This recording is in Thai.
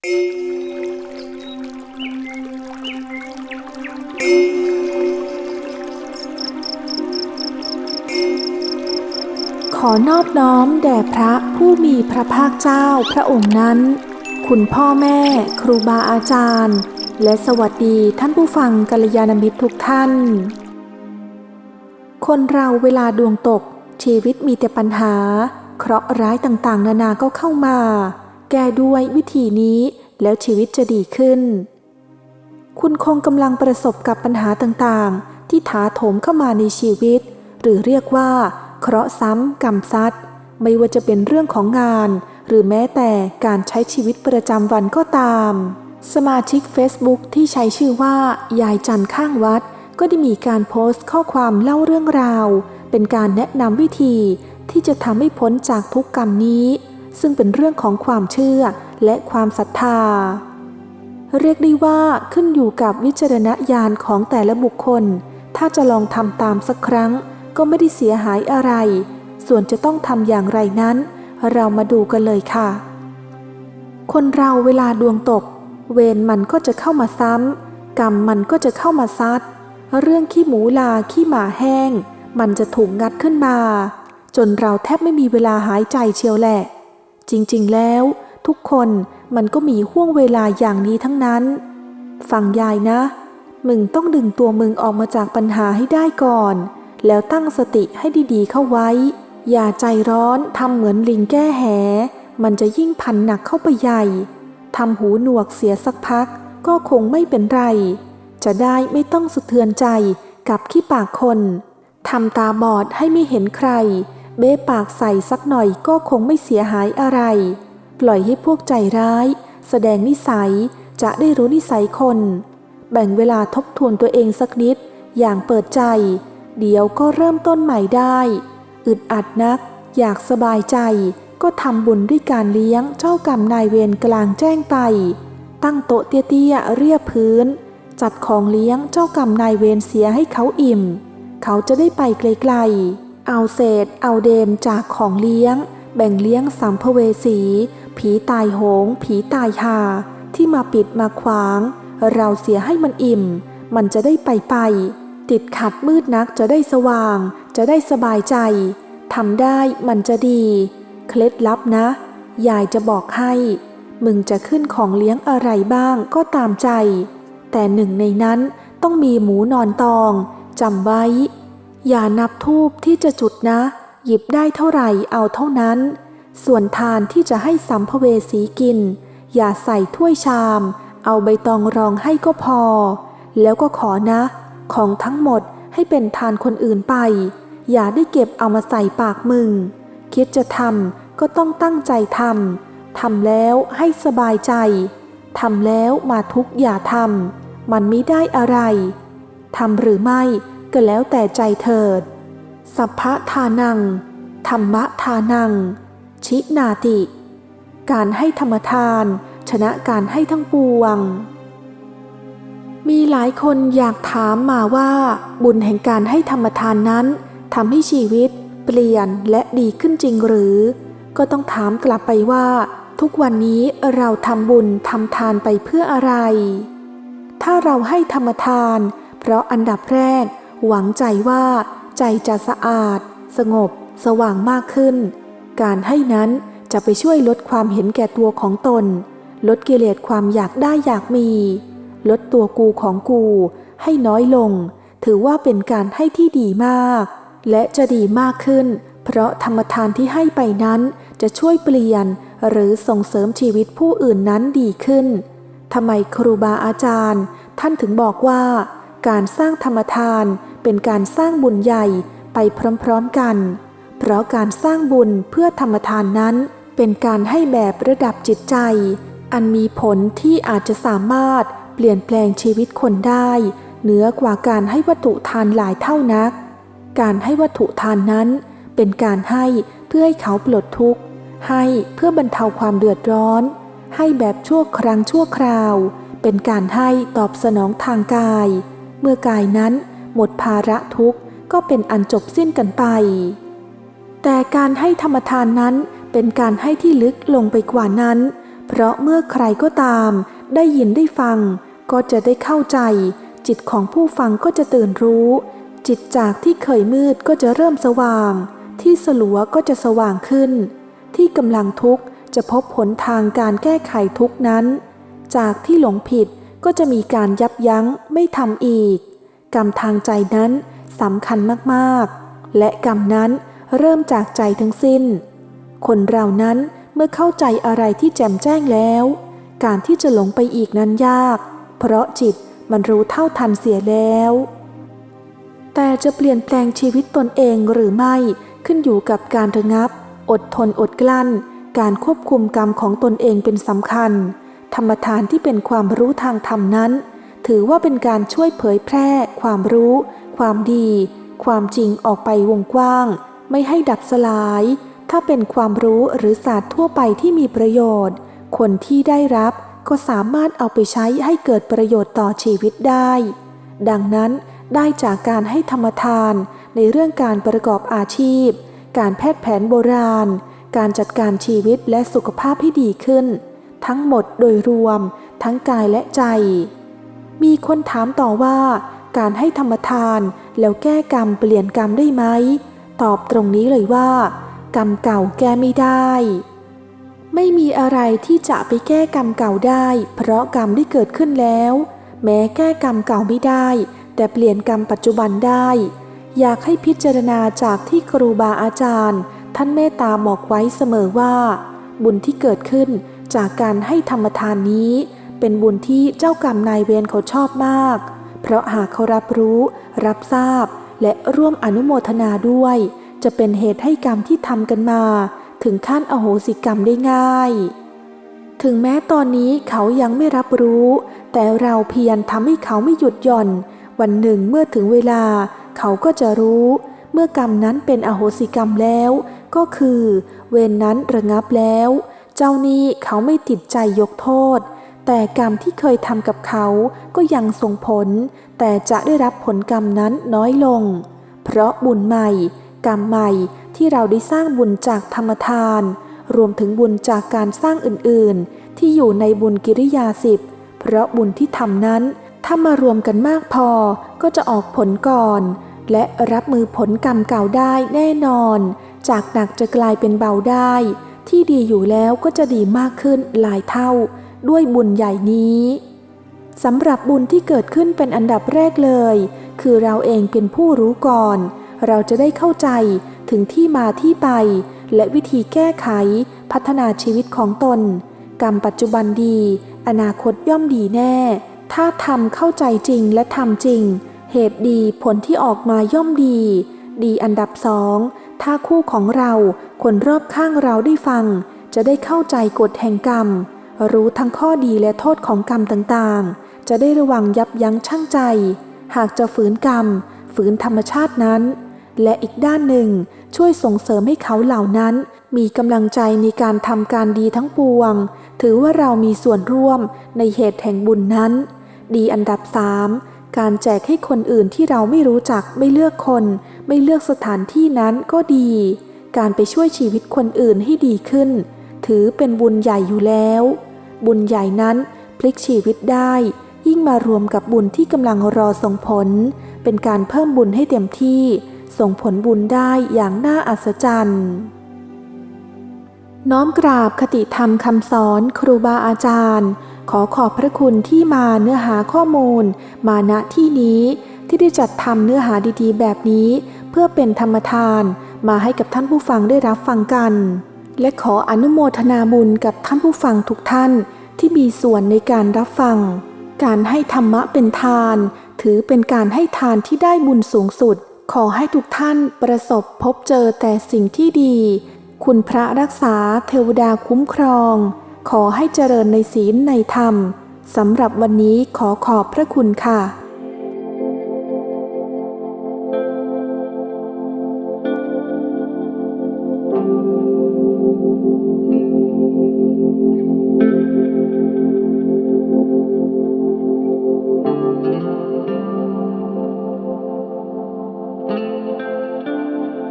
ขอนอบน้อมแด่พระผู้มีพระภาคเจ้าพระองค์นั้น คุณพ่อแม่ครูบาอาจารย์ และสวัสดีท่านผู้ฟังกัลยาณมิตรทุกท่าน คนเราเวลาดวงตกชีวิตมีแต่ปัญหา เคราะห์ร้ายต่างๆ นานาก็เข้ามา แก้ด้วยวิธีนี้แล้วชีวิตจะดีขึ้น คุณคงกำลังประสบกับปัญหาต่างๆ ที่ถาโถมเข้ามาในชีวิต หรือเรียกว่า เคราะห์ซ้ำกรรมซัดไม่ว่าจะเป็นเรื่องของงาน หรือแม้แต่การใช้ชีวิตประจำวันก็ตาม สมาชิก Facebook ที่ใช้ชื่อว่า ยายจันข้างวัด ก็ได้มีการโพสต์ข้อความเล่าเรื่องราว เป็นการแนะนำวิธีที่จะทำให้พ้นจากทุกกรรมนี้ ซึ่งเป็นเรื่องของความเชื่อและความศรัทธา เรียกได้ว่าขึ้นอยู่กับวิจารณญาณของแต่ละบุคคล ถ้าจะลองทำตามสักครั้ง ก็ไม่ได้เสียหายอะไร ส่วนจะต้องทำอย่างไรนั้น เรามาดูกันเลยค่ะ คนเราเวลาดวงตก เวรมันก็จะเข้ามาซ้ำกรรมมันก็จะเข้ามาซัดเรื่องขี้หมูลาขี้หมาแห้ง มันจะถูกงัดขึ้นมา จนเราแทบไม่มีเวลาหายใจเชียวแหละ จริงๆ แล้ว ทุกคนมันก็มีห่วงเวลาอย่างนี้ทั้งนั้น ฟังยายนะ มึงต้องดึงตัวมึงออกมาจากปัญหาให้ได้ก่อน แล้วตั้งสติให้ดีๆเข้าไว้ อย่าใจร้อนทำเหมือนลิงแก้แห มันจะยิ่งพันหนักเข้าไปใหญ่ทำหูหนวกเสียสักพัก ก็คงไม่เป็นไร จะได้ไม่ต้องสะเทือนใจกับขี้ปากคนทำตาบอดให้ไม่เห็นใคร เบ้ปากใส่สักหน่อยก็คงไม่เสียหายอะไร ปล่อยให้พวกใจร้าย แสดงนิสัยจะได้รู้นิสัยคน แบ่งเวลาทบทวนตัวเองสักนิด อย่างเปิดใจ เดี๋ยวก็เริ่มต้นใหม่ได้ อึดอัดนัก อยากสบายใจ ก็ทำบุญด้วยการเลี้ยงเจ้ากรรมนายเวรกลางแจ้งไป ตั้งโต๊ะเตี้ยๆเรียบพื้น จัดของเลี้ยงเจ้ากรรมนายเวรเสียให้เขาอิ่ม เขาจะได้ไปไกลๆ เอาเศษเอาเดนจากของเลี้ยง แบ่งเลี้ยงสัมภเวสี ผีตายโหง ผีตายหา ที่มาปิดมาขวาง เราเสียให้มันอิ่ม มันจะได้ไปไป ติดขัดมืดนักจะได้สว่าง จะได้สบายใจทำได้มันจะดี เคล็ดลับนะ ยายจะบอกให้ มึงจะขึ้นของเลี้ยงอะไรบ้างก็ตามใจ แต่หนึ่งในนั้นต้องมีหมูนอนตองจำไว้ อย่านับทูบที่จะจุดนะ หยิบได้เท่าไหร่เอาเท่านั้น ส่วนทานที่จะให้สัมภเวสีกิน อย่าใส่ถ้วยชาม เอาใบตองรองให้ก็พอ แล้วก็ขอนะ ของทั้งหมดให้เป็นทานคนอื่นไป อย่าได้เก็บเอามาใส่ปากมึง คิดจะทำก็ต้องตั้งใจทำทำแล้วให้สบายใจทำแล้วมาทุกอย่าทำมันไม่ได้อะไรทำหรือไม่ ก็แล้วแต่ใจเถิด สัพพะทานัง ธรรมะทานัง ชินาติ การให้ธรรมทาน ชนะการให้ทั้งปวง มีหลายคนอยากถามมาว่า บุญแห่งการให้ธรรมทานนั้นทำให้ชีวิต เปลี่ยนและดีขึ้นจริงหรือ ก็ต้องถามกลับไปว่า ทุกวันนี้เราทำบุญทำทานไปเพื่ออะไร ถ้าเราให้ธรรมทาน เพราะอันดับแรก หวังใจว่าใจจะสะอาด สงบ สว่างมากขึ้น การให้นั้นจะไปช่วยลดความเห็นแก่ตัวของตน ลดกิเลสความอยากได้อยากมี ลดตัวกูของกู ให้น้อยลง ถือว่าเป็นการให้ที่ดีมาก และจะดีมากขึ้น เพราะธรรมทานที่ให้ไปนั้นจะช่วยเปลี่ยนหรือส่งเสริมชีวิตผู้อื่นนั้นดีขึ้นทำไมครูบาอาจารย์ ท่านถึงบอกว่า การสร้างธรรมทานเป็นการสร้างบุญใหญ่ไปพร้อมๆกัน เพราะการสร้างบุญเพื่อธรรมทานนั้น เป็นการให้แบบระดับจิตใจ อันมีผลที่อาจจะสามารถเปลี่ยนแปลงชีวิตคนได้ เหนือกว่าการให้วัตถุทานหลายเท่านัก การให้วัตถุทานนั้น เป็นการให้เพื่อให้เขาปลดทุกข์ ให้เพื่อบรรเทาความเดือดร้อน ให้แบบชั่วครั้งชั่วคราว เป็นการให้ตอบสนองทางกาย เมื่อกายนั้นหมดภาระทุกข์ก็เป็นอันจบสิ้นกันไป แต่การให้ธรรมทานนั้นเป็นการให้ที่ลึกลงไปกว่านั้น เพราะเมื่อใครก็ตาม ได้ยินได้ฟัง ก็จะได้เข้าใจ จิตของผู้ฟังก็จะตื่นรู้ จิตจากที่เคยมืดก็จะเริ่มสว่าง ที่สลัวก็จะสว่างขึ้น ที่กำลังทุกข์จะพบผลทางการแก้ไขทุกข์นั้น จากที่หลงผิด ก็จะมีการยับยั้งไม่ทำอีก กรรมทางใจนั้นสำคัญมากๆ และกรรมนั้นเริ่มจากใจทั้งสิ้น คนเรานั้นเมื่อเข้าใจอะไรที่แจ่มแจ้งแล้ว การที่จะหลงไปอีกนั้นยาก เพราะจิตมันรู้เท่าทันเสียแล้ว แต่จะเปลี่ยนแปลงชีวิตตนเองหรือไม่ขึ้นอยู่กับการระงับ อดทนอดกลั้น การควบคุมกรรมของตนเองเป็นสำคัญ ธรรมทานที่เป็นความรู้ทางธรรมนั้น ถือว่าเป็นการช่วยเผยแพร่ ความรู้ ความดี ความจริงออกไปวงกว้าง ไม่ให้ดับสลาย ถ้าเป็นความรู้หรือศาสตร์ทั่วไปที่มีประโยชน์ คนที่ได้รับก็สามารถเอาไปใช้ให้เกิดประโยชน์ต่อชีวิตได้ ดังนั้นได้จากการให้ธรรมทานในเรื่องการประกอบอาชีพ การแพทย์แผนโบราณ การจัดการชีวิตและสุขภาพให้ดีขึ้น ทั้งหมดโดยรวม ทั้งกายและใจ มีคนถามต่อว่า การให้ธรรมทานแล้วแก้กรรมเปลี่ยนกรรมได้ไหม ตอบตรงนี้เลยว่า กรรมเก่าแก้ไม่ได้ ไม่มีอะไรที่จะไปแก้กรรมเก่าได้ เพราะกรรมได้เกิดขึ้นแล้ว แม้แก้กรรมเก่าไม่ได้ แต่เปลี่ยนกรรมปัจจุบันได้ อยากให้พิจารณาจากที่ครูบาอาจารย์ ท่านเมตตาบอกไว้เสมอว่า บุญที่เกิดขึ้น จากการให้ธรรมทานนี้เป็นบุญที่เจ้ากรรมนายเวรเขาชอบมาก เพราะหากเขารับรู้ รับทราบ และร่วมอนุโมทนาด้วย จะเป็นเหตุให้กรรมที่ทำกันมา ถึงขั้นอโหสิกรรมได้ง่าย ถึงแม้ตอนนี้เขายังไม่รับรู้ แต่เราเพียรทำให้เขาไม่หยุดหย่อน วันหนึ่งเมื่อถึงเวลา เขาก็จะรู้ เมื่อกรรมนั้นเป็นอโหสิกรรมแล้ว ก็คือ เวรนนั้นระงับแล้ว เจ้านี้เขาไม่ติดใจยกโทษ แต่กรรมที่เคยทำกับเขาก็ยังส่งผล แต่จะได้รับผลกรรมนั้นน้อยลง เพราะบุญใหม่ กรรมใหม่ที่เราได้สร้างบุญจากธรรมทาน รวมถึงบุญจากการสร้างอื่นๆ ที่อยู่ในบุญกิริยาสิบเพราะบุญที่ทำนั้น ถ้ามารวมกันมากพอก็จะออกผลก่อน และรับมือผลกรรมเก่าได้แน่นอน จากหนักจะกลายเป็นเบาได้ ที่ดีอยู่แล้วก็จะดีมากขึ้นหลายเท่า ด้วยบุญใหญ่นี้สำหรับบุญที่เกิดขึ้นเป็นอันดับแรกเลย คือเราเองเป็นผู้รู้ก่อน เราจะได้เข้าใจถึงที่มาที่ไป และวิธีแก้ไข พัฒนาชีวิตของตน กรรมปัจจุบันดี อนาคตย่อมดีแน่ ถ้าทำเข้าใจจริงและทำจริง เหตุดีผลที่ออกมาย่อมดี ดีอันดับสองถ้าคู่ของเราคนรอบข้างเราได้ฟัง จะได้เข้าใจกฎแห่งกรรม รู้ทั้งข้อดีและโทษของกรรมต่างๆ จะได้ระวังยับยั้งชั่งใจ หากจะฝืนกรรม ฝืนธรรมชาตินั้น และอีกด้านหนึ่งช่วยส่งเสริมให้เขาเหล่านั้น มีกำลังใจในการทำการดีทั้งปวง ถือว่าเรามีส่วนร่วมในเหตุแห่งบุญนั้น ดีอันดับสาม การแจกให้คนอื่นที่เราไม่รู้จักไม่เลือกคน ไม่เลือกสถานที่นั้นก็ดี การไปช่วยชีวิตคนอื่นให้ดีขึ้น ถือเป็นบุญใหญ่อยู่แล้ว บุญใหญ่นั้นพลิกชีวิตได้ ยิ่งมารวมกับบุญที่กำลังรอส่งผล เป็นการเพิ่มบุญให้เต็มที่ ส่งผลบุญได้อย่างน่าอัศจรรย์ น้อมกราบคติธรรมคำสอนครูบาอาจารย์ ขอขอบพระคุณที่มาเนื้อหาข้อมูล มาณที่นี้ที่ได้จัดทำเนื้อหาดีๆ แบบนี้ เพื่อเป็นธรรมทานมาให้กับท่านผู้ฟังได้รับฟังกัน และขออนุโมทนาบุญกับท่านผู้ฟังทุกท่านที่มีส่วนในการรับฟัง การให้ธรรมะเป็นทาน ถือเป็นการให้ทานที่ได้บุญสูงสุด ขอให้ทุกท่านประสบพบเจอแต่สิ่งที่ดี คุณพระรักษาเทวดาคุ้มครอง ขอให้เจริญในศีลในธรรมสำหรับวันนี้ขอขอบพระคุณค่ะ